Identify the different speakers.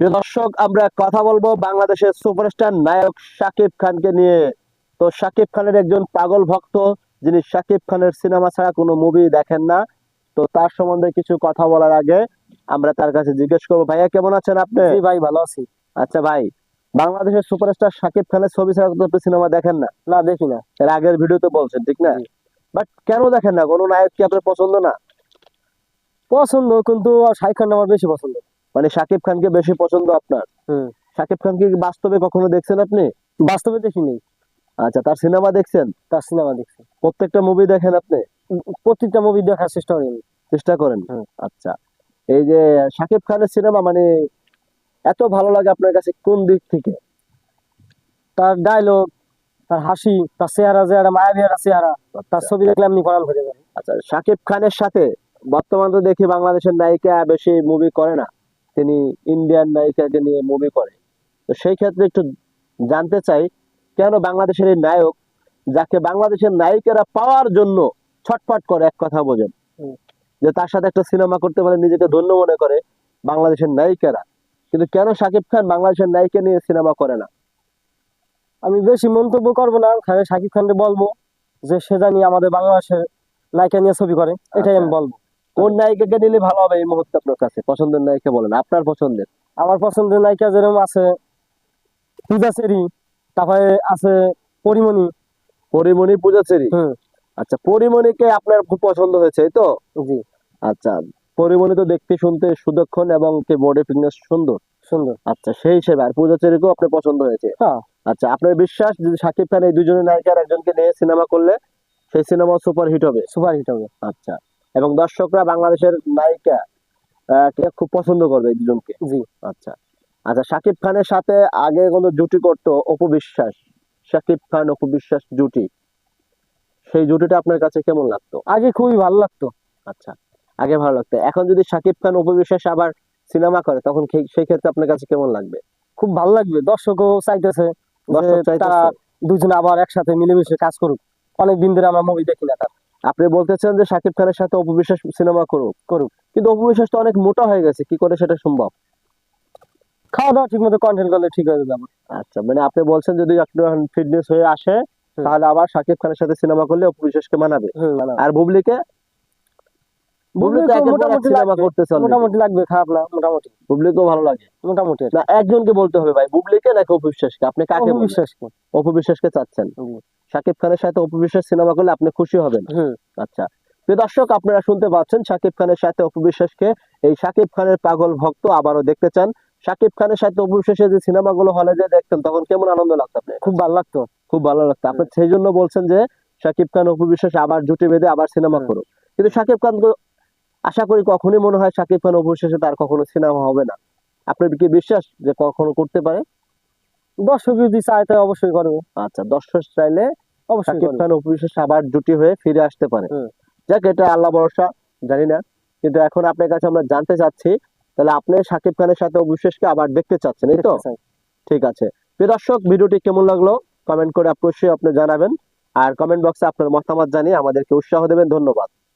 Speaker 1: প্রিয় দর্শক আমরা কথা বলব বাংলাদেশের সুপারস্টার নায়ক শাকিব খানকে নিয়ে। তো শাকিব খানের একজন পাগল ভক্ত যিনি শাকিব খানের সিনেমা ছাড়া কোনো মুভি দেখেন না। তো তার সম্বন্ধে কিছু কথা বলার আগে আমরা তার কাছে জিজ্ঞেস করব ভাইয়া কেমন আছেন আপনি?
Speaker 2: ভাই ভালো আছি।
Speaker 1: আচ্ছা ভাই বাংলাদেশের সুপারস্টার শাকিব খানের ছবি ছাড়া তো সিনেমা দেখেন না?
Speaker 2: না দেখি না।
Speaker 1: এর আগের ভিডিওতে বলছেন ঠিক না? বাট কেন দেখেন না? কোনো নায়ক কি আপনার পছন্দ না?
Speaker 2: পছন্দ কিন্তু শাহিদ খান আমার বেশি পছন্দ।
Speaker 1: মানে শাকিব খানকে বেশি পছন্দ আপনার। শাকিব খানকে বাস্তবে কখনো দেখছেন আপনি?
Speaker 2: বাস্তবে দেখিনি।
Speaker 1: আচ্ছা তার সিনেমা দেখছেন?
Speaker 2: তার সিনেমা দেখছি।
Speaker 1: প্রত্যেকটা মুভি দেখেন আপনি?
Speaker 2: প্রত্যেকটা মুভি দেখার চেষ্টা করি আমি।
Speaker 1: চেষ্টা করেন? আচ্ছা এই যে শাকিব খানের সিনেমা মানে এত ভালো লাগে আপনার কাছে কোন দিক থেকে?
Speaker 2: তার ডায়লগ তার হাসি তার চেহারা যে একটা মায়াবী চেহারা তার ছবি দেখলে এমনি করাল হয়ে যাবে
Speaker 1: আচ্ছা সাকিব খানের সাথে বর্তমান তো দেখি বাংলাদেশের নায়িকা বেশি মুভি করে না। তিনি ইন্ডিয়ান নায়িকাকে নিয়ে মুভি করে। তো সেই ক্ষেত্রে একটু জানতে চাই কেন বাংলাদেশের এই নায়ক যাকে বাংলাদেশের নায়িকারা পাওয়ার জন্য ছটফট করে এক কথা বোঝেন। যে তার সাথে একটা সিনেমা করতে পারে নিজেকে ধন্য মনে করে বাংলাদেশের নায়িকারা। কিন্তু কেন শাকিব খান বাংলাদেশের নায়িকা নিয়ে সিনেমা করে না?
Speaker 2: আমি বেশি মন্তব্য করব না খালি শাকিব খানকে বলব যে সে জানি আমাদের বাংলাদেশের নায়িকা নিয়ে ছবি করে এটাই আমি
Speaker 1: আচ্ছা।
Speaker 2: বলব।
Speaker 1: কোন নায়িকাকে নিলে ভালো হবে এই মুহূর্তে আপনার কাছে? পছন্দের নায়িকা বলেন আপনার পছন্দের।
Speaker 2: আমার পছন্দের নায়িকা যেরকম আছে পূজা সেরি তারপরে আছে পরিমণি।
Speaker 1: পরিমণি পূজাচেরি
Speaker 2: হুম।
Speaker 1: আচ্ছা পরিমণিকে আপনার খুব পছন্দ হয়েছে তো?
Speaker 2: জি।
Speaker 1: আচ্ছা পরিমণি তো দেখতে শুনতে সুদক্ষণ এবং কি বডি ফিটনেস সুন্দর?
Speaker 2: সুন্দর।
Speaker 1: আচ্ছা সেই হিসেবে আর পূজাচেরিকেও আপনার পছন্দ হয়েছে?
Speaker 2: হ্যাঁ।
Speaker 1: আচ্ছা আপনার বিশ্বাস যদি সাকিব খান এই দুজনের নায়িকার একজনকে নিয়ে সিনেমা করলে সেই সিনেমা সুপার হিট হবে?
Speaker 2: সুপার হিট হবে।
Speaker 1: আচ্ছা। এবং দর্শকরা বাংলাদেশের নায়িকা কে খুব পছন্দ করবে এই দুজনকে?
Speaker 2: জি।
Speaker 1: আচ্ছা। আচ্ছা শাকিব খানের সাথে আগে কোনো জুটি করতো অপু বিশ্বাস? শাকিব খান অপু বিশ্বাস জুটি। সেই জুটিটা আপনার কাছে কেমন লাগতো?
Speaker 2: আগে খুবই ভালো লাগতো।
Speaker 1: আচ্ছা আগে ভালো লাগতো। এখন যদি শাকিব খান অপু বিশ্বাস আবার সিনেমা করে তখন সেই- ক্ষেত্রে আপনার কাছে কেমন লাগবে?
Speaker 2: খুব ভালো লাগবে। দর্শকও চাইতেছে
Speaker 1: দর্শক
Speaker 2: যে
Speaker 1: চাইতেছে।
Speaker 2: তারা দুজনে আবার একসাথে মিলেমিশে কাজ করুক। অনেক দিন ধরে আমরা মুভি দেখি না তার।
Speaker 1: আপনি বলতেছেন যে সাকিব খানের সাথে অপবিশ্বাস সিনেমা করুক
Speaker 2: করুক।
Speaker 1: কিন্তু অপবিশ্বাস তো অনেক মোটা হয়ে গেছে কি করে সেটা সম্ভব
Speaker 2: খাওয়া দাওয়া ঠিক মতো কন্টেন্ট করলে ঠিক হয়ে যাবে
Speaker 1: আচ্ছা মানে আপনি বলছেন যদি আপনি ফিটনেস হয়ে আসে তাহলে আবার সাকিব খানের সাথে সিনেমা করলে অপবিশ্বাসকে মানাবে। আর বুবলিকে বুবলি তো
Speaker 2: বুবলি তো
Speaker 1: একের পর এক
Speaker 2: মোটামুটি
Speaker 1: সিনেমা
Speaker 2: লাগবে,
Speaker 1: করতেছে already।
Speaker 2: মোটামুটি লাগবে খারাপ না মোটামুটি।
Speaker 1: বুবলিকেও ভালো লাগে।
Speaker 2: মোটামুটি
Speaker 1: না একজনকে বলতে হবে ভাই বুবলিকে নাকি অপু বিশ্বাসকে? আপনি কাকে
Speaker 2: অপু
Speaker 1: বলবেন?
Speaker 2: বিশ্বাস কি?
Speaker 1: অপু বিশ্বাসকে চাচ্ছেন? শাকিব খানের সাথে অপু বিশ্বাস সিনেমা করলে আপনি খুশি হবেন? আচ্ছা। প্রিয় দর্শক আপনারা শুনতে পাচ্ছেন শাকিব খানের সাথে অপু বিশ্বাসকে। এই শাকিব খানের পাগল ভক্ত আবারও দেখতে চান। শাকিব খানের সাথে অপু বিশ্বাসের যে সিনেমাগুলো হলে যে দেখতেন তখন কেমন আনন্দ লাগতো আপনি
Speaker 2: খুব ভালো লাগতো।
Speaker 1: খুব ভালো লাগতো। আপনি সেই জন্য বলছেন যে শাকিব খান অপু বিশ্বাস আবার জুটি বেঁধে আবার সিনেমা। করুক। কিন্তু শাকিব খান আশা করি কখনই মনে হয় শাকিব খান অপু বিশ্বাসে তার কখনো সিনেমা হবে না। আপনার কি বিশ্বাস যে কখনো করতে পারে।
Speaker 2: দর্শক যদি চায় তাই অবশ্যই করবে।
Speaker 1: আচ্ছা দর্শক চাইলে
Speaker 2: অবশ্যই
Speaker 1: শাকিব খান অপু বিশ্বাস আবার জুটি হয়ে ফিরে আসতে পারে। যাক এটা আল্লাহ ভরসা জানি না। কিন্তু এখন আপনার কাছে আমরা জানতে চাচ্ছি তাহলে আপনি শাকিব খানের সাথে অপু বিশ্বাসকে আবার দেখতে চাচ্ছেন এই তো? ঠিক আছে। প্রিয় দর্শক ভিডিওটি কেমন লাগল? কমেন্ট করে অবশ্যই আপনি জানাবেন। আর কমেন্ট বক্সে আপনার মতামত জানিয়ে আমাদেরকে উৎসাহ দেবেন। ধন্যবাদ।